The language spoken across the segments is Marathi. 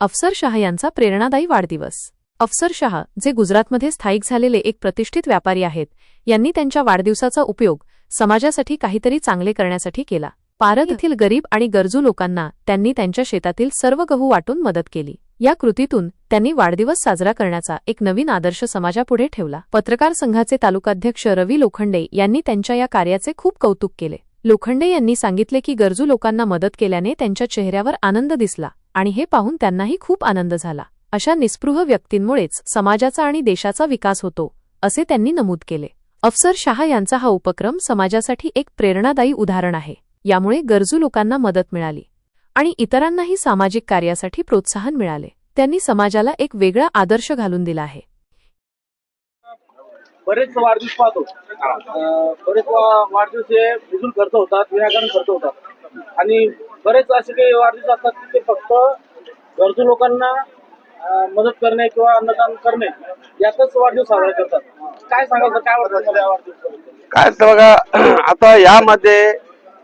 अफसर शाह यांचा प्रेरणादायी वाढदिवस. अफसर शाह जे गुजरातमध्ये स्थायिक झालेले एक प्रतिष्ठित व्यापारी आहेत यांनी त्यांच्या वाढदिवसाचा उपयोग समाजासाठी काहीतरी चांगले करण्यासाठी केला. पारद येथील गरीब आणि गरजू लोकांना त्यांनी त्यांच्या शेतातील सर्व गहू वाटून मदत केली. या कृतीतून त्यांनी वाढदिवस साजरा करण्याचा एक नवीन आदर्श समाजापुढे ठेवला. पत्रकार संघाचे तालुकाध्यक्ष रवी लोखंडे यांनी त्यांच्या या कार्याचे खूप कौतुक केले. लोखंडे यांनी सांगितले की गरजू लोकांना मदत केल्याने त्यांच्या चेहऱ्यावर आनंद दिसला. आणि हे पाहून त्यांनाही खूप आनंद झाला. अशा निस्पृह व्यक्तींमुळेच समाजाचा आणि देशाचा विकास होतो असे त्यांनी नमूद केले. अफसर शाह यांचा हा उपक्रम समाजासाठी एक प्रेरणादायी उदाहरण आहे. यामुळे गरजू लोकांना मदत मिळाली आणि इतरांनाही सामाजिक कार्यासाठी प्रोत्साहन मिळाले. त्यांनी समाजाला एक वेगळा आदर्श घालून दिला आहे. बरेच वाढदिवस पाहतो. बरेच वाढदिवस हे खर्च होतात विनाकारण खर्च होतात. आणि बरेच असे काही वाढदिवस असतात की ते फक्त गरजू लोकांना मदत करणे किंवा अन्नदान करणे यातच वाढदिवस साजरा करतात. काय सांगायचं काय वाटतं मला या वाढदिवसाबद्दल? काय असतं बघा आता यामध्ये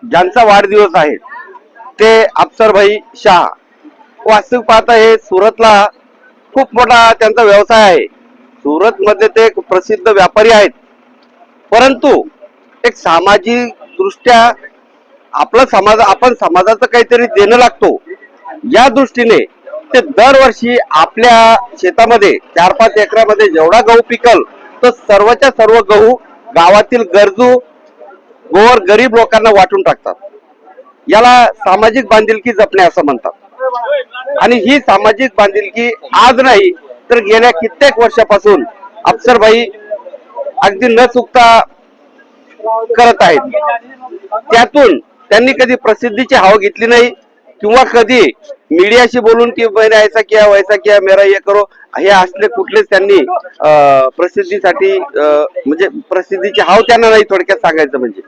ज्यांचा वाढदिवस आहे ते अफसरभाई शाह. वास्तविक पाहता हे सुरतला खूप मोठा त्यांचा व्यवसाय आहे. सुरतमध्ये ते एक प्रसिद्ध व्यापारी आहेत. परंतु एक सामाजिक दृष्ट्या आपला समाज आपण समाजाचं काहीतरी देणं लागतो. या दृष्टीने ते दरवर्षी आपल्या शेतामध्ये चार पाच एकरामध्ये जेवढा गहू पिकल तर सर्वच्या सर्व गहू गावातील गरजू गोवर गरीब लोकांना वाटून टाकतात. याला सामाजिक बांधिलकी जपणे असं म्हणतात. आणि ही सामाजिक बांधिलकी आज नाही तर गेल्या कित्येक वर्षापासून अफसरबाई अगदी न चुकता करत आहेत. त्यातून त्यांनी कधी प्रसिद्धीची हाव घेतली नाही किंवा कधी मीडियाशी बोलून की मैंने ऐसा किया वैसा किया मेरा ये करो हे असले कुठलेच त्यांनी प्रसिद्धीसाठी म्हणजे प्रसिद्धीची हाव त्यांना नाही थोडक्यात सांगायचं म्हणजे.